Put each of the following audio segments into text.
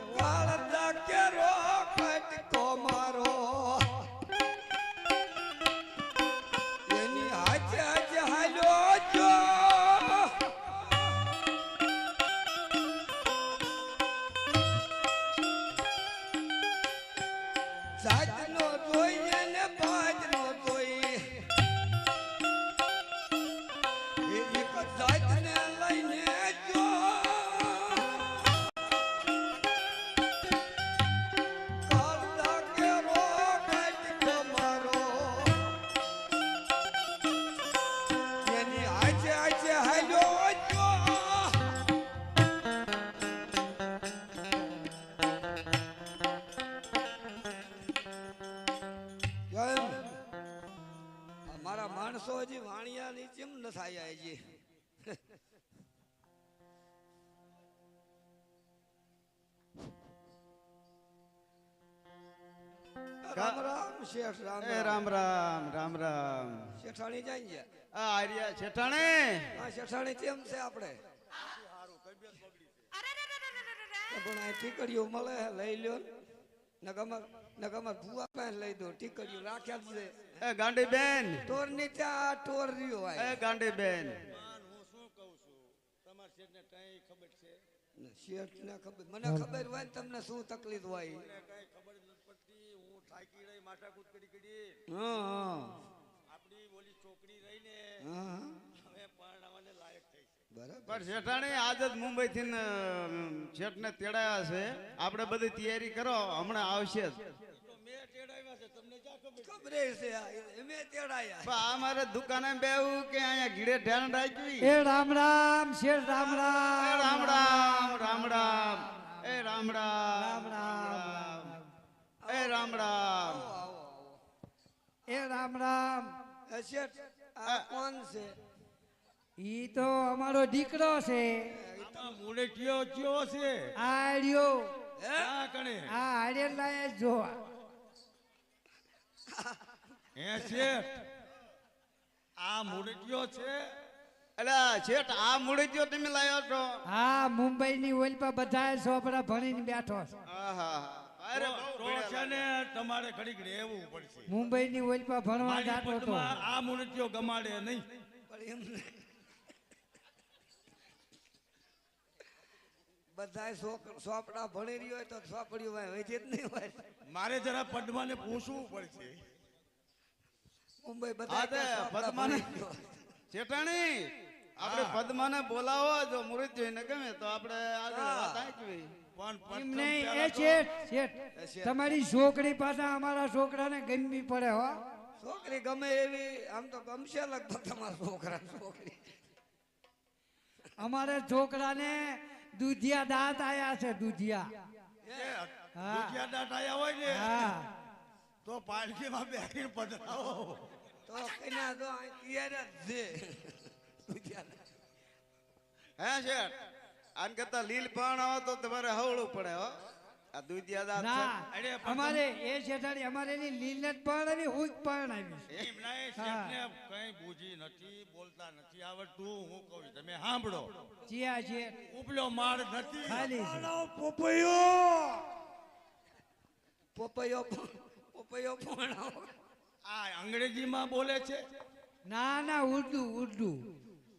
i'm not da kya થાય આજે રામ રામ શેઠ રામ રામ રામ. રામ રામ શેઠાણી જાય આ આર્યા છેઠાણે હા શેઠાણી કેમ છે આપણે? પણ આ ટીકડીઓ મળે લઈ લ્યો. ને નગમર નગમર ભૂવા પાસે લઈ દો. ટીકડીઓ રાખ્યા જ છે. એ ગાંડી બેન. ટોર નીચે આ ટોર રહ્યો એ ગાંડી બેન. શેઠ ને ખબર મને ખબર હોય ને તમને શું તકલીફ હોય. હા હા હા, હા. બરાબર. પણ શેઠાણી આજ જ મુંબઈ થી શેઠને તેડાયા છે. આપણે બધી તૈયારી કરો હમણાં આવશે જ. ખબર છે? આ, તેડાયા. પણ આ દુકાને બેવું કે અહીંયા ગીડે ધ્યાન રાખવી એ રામ રામ શેઠ રામ એ રામ રામ રામ રામ. રામ એ રામ રામ રામ રામ. એ રામ રામ. આવો આવો આવો. એ રામ રામ. શેઠ આ કોણ છે? ઈ તો અમારો દીકરો છે. મૂળે કયો કયો છે? આ હે? ક્યાં કણે? આ હાડેર લાય જોવા. હે શેઠ આ મૂળે કયો છે? અલ્યા શેઠ આ મૂડી તમે લાવ્યો છો? હા મુંબઈ ની ઓલપા પર બધા છોકરા ભણીને બેઠો છે. આહા તમારે ઘડીક રહેવું પડશે. મુંબઈ ની ઓલ પર ભણવા જાતો હતો. આ મૂર્તિઓ ગમાડે નહીં. પણ એમ બધાય છોક- ભણી રહ્યો હોય તો સોપડ્યું હોય વેચે જ નહીં હોય મારે જરા પદ્માને પૂછવું પડશે. મુંબઈ બધા પદ્માને ચેટાણી આપણે પદ્માને બોલાવો જો મુરત જોઈને ગમે તો આપણે આગળ પણ એ તો- શેઠ શેઠ શેઠ. તમારી છોકરી પાસે અમારા છોકરાને ગમવી પડે હો. છોકરી ગમે એવી આમ તો ગમશે લગભગ તમારા છોકરા છોકરી. અમારે છોકરાને દૂધિયા દાંત આયા છે દૂધિયા. એ દુધિયા દાંત આયા હોય ને હા. તો પાલખીમાં બેસીને પધરાવો. તો કઈના તો તૈયાર જ છે. હે શેઠ આન કરતા લીલ પણ આવો તો તમારે હવળું પડે હો. આ દૂધિયા ના અરે, અમારે એ શેઠાણી અમારે એની લીલત પણ આવી હુક પણ આવી એમ નહીં, શેઠને કંઈ બૂજી નથી બોલતા નથી આવડતું હું કહું તમે સાંભળો. જીયા છે ઉપલો માળ નથી. ખાલી છે. પોપૈયો! પોપૈયો ભણાવો આ અંગ્રેજીમાં બોલે છે? ના ના ઉર્દુ ઉર્દુ.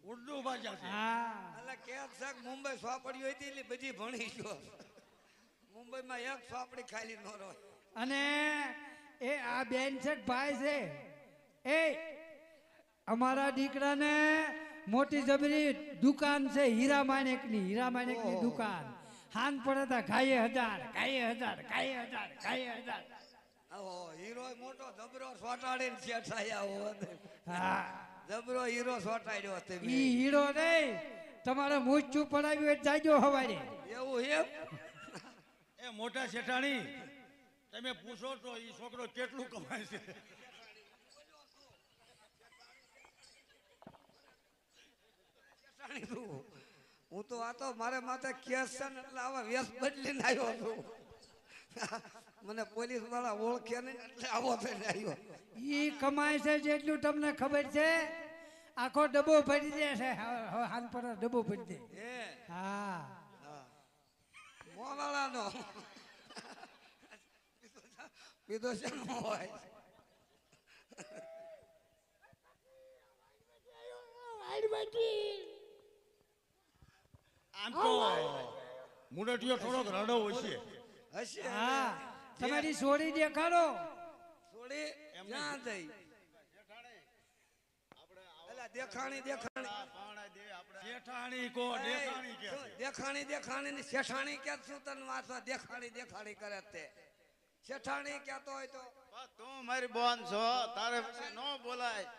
ઉર્દુ ભાષા છે. હા. એટલે ક્યાંક શાક મુંબઈ સ્વાપડી હતી એટલે બધી ભણી ગયો. મુંબઈમાં એક સોપડી ખાલી ન રહે. અને એ આ બેન છે ભાઈ છે? એ અમારા દીકરાને મોટી જબરી દુકાન છે હીરા માણેકની હીરા માણેકની. દુકાન. હાન પડે તા ખાઈએ હજાર ખાઈએ હજાર ખાઈએ હજાર ખાઈએ હજાર. હીરો મોટો જબરો સોટાડીને શેઠાયા હોત હા. જબરો હીરો સોટાડ્યો તમે ઈ હીરો નહીં તમારે મૂછું પડાવ્યું હોય તો જાજો હવારે. એવું એમ? એ મોટા શેઠાણી તમે પૂછો તો એ છોકરો કેટલું કમાય છે? હું તો આ તો મારે માથે કેસ છે એટલે આવા વેશ બદલીને આવ્યો છું. મને પોલીસવાળા ઓળખે નહીં એટલે આવો થઈને આવ્યો. ઈ કમાય છે જેટલું તમને ખબર છે આખો ડબ્બો ભરી દે છે. હવે પર ડબ્બો ભરી દે. હા? હા. મોવાળાનો. બીજો શેનો હોય આમ થોડોક રડો હશે. હશે હા તમારી સોડી દેખાડો. સોડી ક્યાં જઈ? દેખાણી દેખાણી. દેખાણી કો દેખાણી કે દેખાણી દેખાણી ની શેઠાણી કે શું તને વાંચવા? દેખાણી દેખાણી કરે તે. શેઠાણી કેતો હોય તો તું મારી બોન છો તારે પછી નો બોલાય.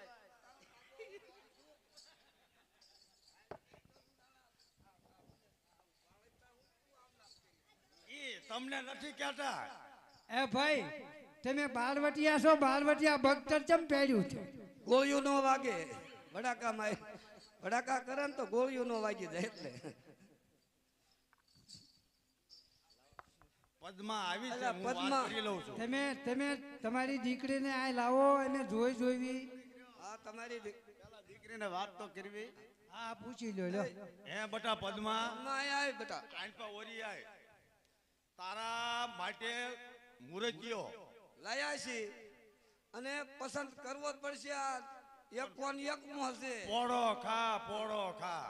તમને નથી કહેતા. એ ભાઈ તમે બાલવટિયા છો બાલવટિયા ભક્તર ચમ પહેર્યું છે? ગોયું નો વાગે. ભડાકા માં ભડાકા કરે ને તો ગોળીઓ નો વાગી જાય એટલે. પદમાં આવી છે પદ્મા. લઉં છું. તમે તમે તમારી દીકરીને આ લાવો અને જોઈ જોઈવી. હા તમારી દીકરીને વાત તો કરવી. હા પૂછી લો લો હે બટા પદમા? આય આય બેટા. આંપા ઓરી આય. તારા માટે મુરજીઓ લાયા છે અને પસંદ કરવો જ પડશે આ એક કોણ એક મો હશે. પોળો ખા પોળો ખા.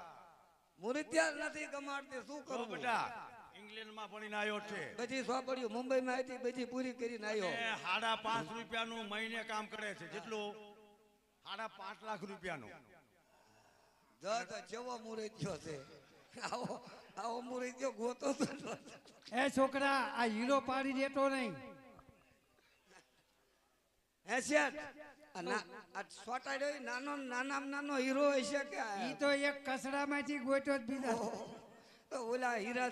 મુરીત્યા નથી ગમાડતી શું તો બેટા ઇંગ્લેન્ડમાં ભણીને આવ્યો છે. બધી સોપડીઓ મુંબઈમાં હતી બધી પૂરી કરીને આવ્યો સાડા પાંચ રૂપિયાનું મહિને કામ કરે છે. જેટલું? સાડા પાંચ લાખ રૂપિયાનું. જો તો જેવો મુરીત્યો છે. આવો આવો મુરીત્યો ગોતો. એ છોકરા આ હીરો પાડી દેતો નહીં. હે શેઠ નાનો નાનામાં નાનો હીરો હશે કે એ ઈ તો એક કસડામાંથી ગોટો જ બીજા. તો ઓલા હીરા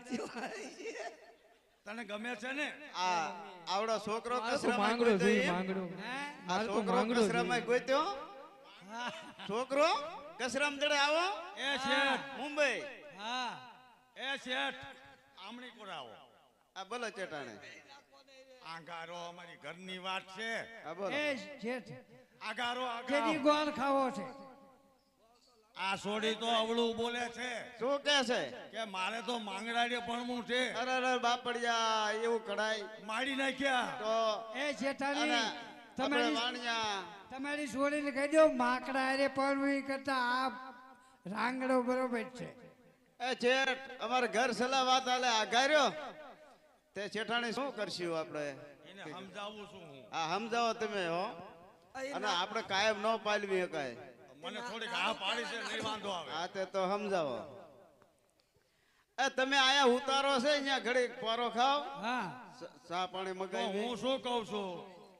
તને ગમે છે ને? આ આવડો છોકરો મારે તો કચરામાં માંગડો આ છોકરો જોઈએ. ગોત્યો? છોકરો કસરામ જડે આવો? એ શેઠ. મુંબઈ. હા. એ શેઠ. આમણી કોરાવો આ બોલો ચેટાણે. આગારો અમારી ઘરની વાત છે. એ જેઠ આગારો જેની આગારો ગોળ ખાવો છે. આ સોડી તો અવળું બોલે છે. શું કે છે? કે મારે તો માંગડાડે ભણવું છે. અરે અરે બાપડિયા એવું કઢાય. મારી નાખ્યા. તો એ જેઠાણી તમારી વાણિયા. તમારી સોડીને કહી દો માકડા પરવી કરતા આ રાંગડો બરોબર છે. એ જેઠ અમારે ઘર સલાહ વાત આલે આગાર્યો તે ચેઠાણી શું કરશું આપણે? એને સમજાવું છું હું. આ સમજાવો તમે હો. અને આપણે કાયમ ન પાલવી શકાય મને થોડીક હા પાડી છે નહીં વાંધો આવે. આ તે તો સમજાવો. એ તમે આયા ઉતારો છે અહીંયા ઘડી પારો ખાવ. હા. સ- પાણી મગાવી હું શું કહું છું?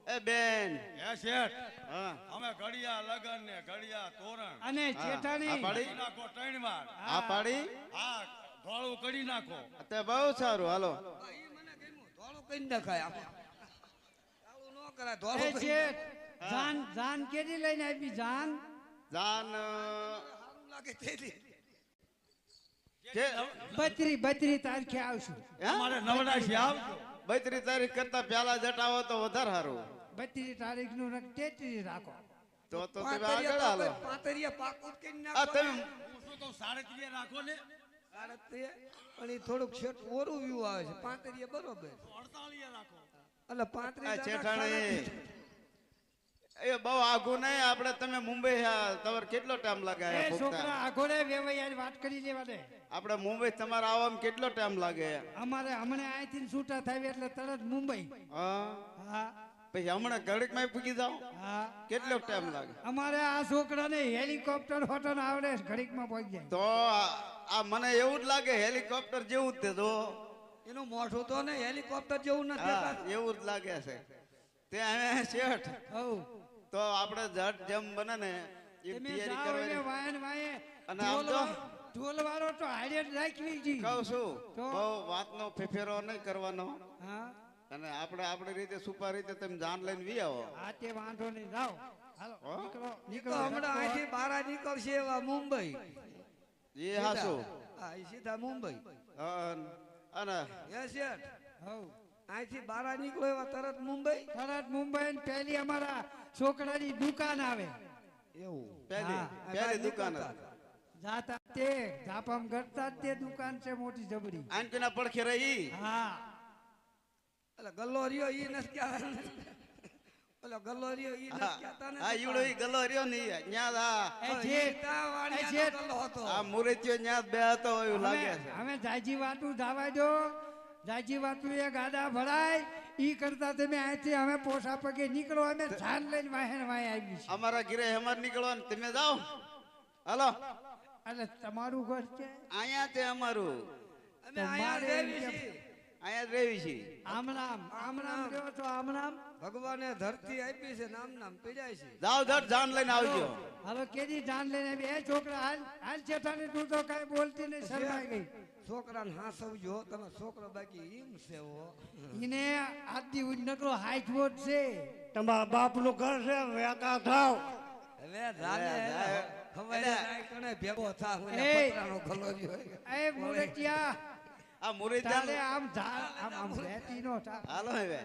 એ બેન. હે શેઠ હા. અમે ઘડિયા લગન ને ઘડિયા તોરણ. અને જેઠાણી. આ પાડી? નાખો ત્રણ વાર. આ પાડી. હા ધોળું કરી નાખો. તે બહુ સારું હાલો. કઈ નખાય આવું ન કરાય ધોળું જાન જાન કેદી લઈને આવી જાન? જાન સારું લાગે તેલી બત્રી બત્રી તારીખે આવશું. હે? અમારે નવડાશી આવજો. બત્રીસ તારીખ કરતા પહેલા જટાવો તો વધારે સારું. બત્રી તારીખનું રાખો. તો તો તમે આગળ હાલો. કોઈ પાંતરિયા પાકું જ કરી આ નાખો તમે હું શું કહું સાડે રાખો ને? ભારતીય પણ એ થોડુંક છેટ ઓરું વ્યૂ આવે છે. પાંતરીએ બરોબર. એટલે પાંત્રીસ એ બહુ આઘો નહીં આપણે તમે મુંબઈ તમારે કેટલો ટાઈમ એ લાગે છોકરા આગોડે વેવાઈ વાત કરી લેવા દે. આપણે મુંબઈ તમારે આવવામાં કેટલો ટાઈમ લાગે? અમારે હમણાં અહીંથી છૂટા થાય એટલે તરત મુંબઈ. હા? હા. પછી હમણાં ઘડીકમાં પૂગી જાઓ? હા. કેટલો ટાઈમ લાગે? અમારે આ છોકરાને હેલિકોપ્ટર હોટલ આવડે ઘડીકમાં પહોંચી જાય. તો આ મને એવું જ લાગે હેલિકોપ્ટર જેવું જ તે જો. એનું મોઢું તો ને હેલિકોપ્ટર જેવું નથી એવું જ લાગે છે. તે હવે શેઠ. હવ તો આપણે જટ જેમ બને ને એ તૈયારી કરવાની. વાયન વાયે અને આમ તો- ઢોલ વાળો તો હાડે રાખવી જી કહું છું બહુ વાતનો ફેફેરો નહીં કરવાનો. હા. અને આપણે આપણી રીતે સુપા રીતે તમે જાન લઈને વી આવો. હા તે વાંધો નહીં જાઓ. હાલો નીકળો નીકળો. હમણાં અહીંથી બારા નીકળશે એવા મુંબઈ. એ હાસુ હા એ સીધા મુંબઈ અને હે શેઠ હઉ અહીંથી બહાર નીકળો એવા તરત મુંબઈ તરત મુંબઈ ને પહેલી અમારા છોકરાની દુકાન આવે એવું પહેલી પહેલી દુકાન જાતા તે ધાપામ કરતા તે દુકાન છે મોટી જબરી આંટીના પડખે રહી હા એટલે ગલ્લો રહ્યો ઈ નથી ઓલો ગલ્લો રહ્યો ઈ નથી કહેતા ને હા ઈવડો ઈ ગલ્લો રહ્યો ને ન્યા આ. એ જે ત્યાં જે- ગલ્લો હતો. આ મુરત્યો ન્યા બે હતો એવું લાગે છે. અમે જાજી વાતું ધાવા દો. જાજી વાતું એ ગાડા ભરાય ઈ કરતા તમે અહીંથી અમે પોસા પગે નીકળો અમે જાન લઈને વાહે ને આવી છે અમારા ઘરે હેમર ને તમે જાઓ. હાલો. એટલે તમારું ઘર છે? અહીંયા છે અમારું. અમે અહીંયા છીએ. અહીંયા રહેવી છે. આમ નામ આમ નામ રહ્યો છો આમ નામ ભગવાને ધરતી આપી છે નામ નામ પીડાય છે. જાવ ધર જાન લઈને આવજો. હવે કેદી જાન લઈને આવી? એ છોકરા હાલ હાલ ચેઠાની તું તો કઈ બોલતી નહીં શરમાઈ ગઈ છોકરાને હાસવજો તમે છોકરો બાકી એમ છે ઈને એને આજથી નકરો હાઈટ વોટ છે. તમારા બાપનું ઘર છે વેકા થાવ. હવે ખબર કણે ભેગો થા હું પતરાનો ખલોજી હોય એ મુરતિયા આ મુરી આમ આમ આમ રહેતી નો હાલો હવે.